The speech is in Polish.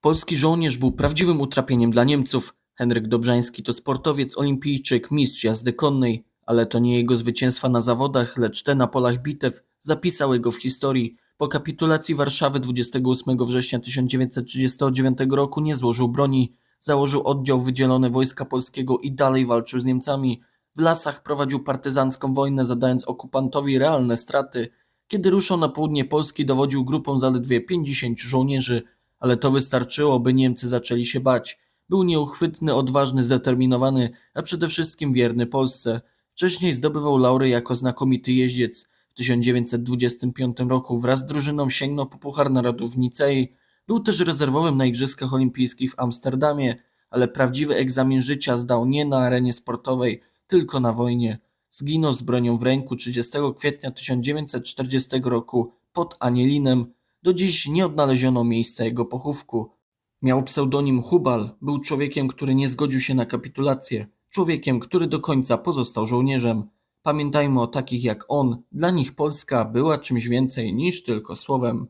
Polski żołnierz był prawdziwym utrapieniem dla Niemców. Henryk Dobrzański to sportowiec, olimpijczyk, mistrz jazdy konnej, ale to nie jego zwycięstwa na zawodach, lecz te na polach bitew zapisały go w historii. Po kapitulacji Warszawy 28 września 1939 roku nie złożył broni, założył oddział wydzielony Wojska Polskiego i dalej walczył z Niemcami. W lasach prowadził partyzancką wojnę, zadając okupantowi realne straty. Kiedy ruszał na południe Polski, dowodził grupą zaledwie 50 żołnierzy, ale to wystarczyło, by Niemcy zaczęli się bać. Był nieuchwytny, odważny, zdeterminowany, a przede wszystkim wierny Polsce. Wcześniej zdobywał laury jako znakomity jeździec. W 1925 roku wraz z drużyną sięgnął po Puchar Narodów w Nicei. Był też rezerwowym na Igrzyskach Olimpijskich w Amsterdamie, ale prawdziwy egzamin życia zdał nie na arenie sportowej, tylko na wojnie. Zginął z bronią w ręku 30 kwietnia 1940 roku pod Anielinem. Do dziś nie odnaleziono miejsca jego pochówku. Miał pseudonim Hubal, był człowiekiem, który nie zgodził się na kapitulację, człowiekiem, który do końca pozostał żołnierzem. Pamiętajmy o takich jak on, dla nich Polska była czymś więcej niż tylko słowem.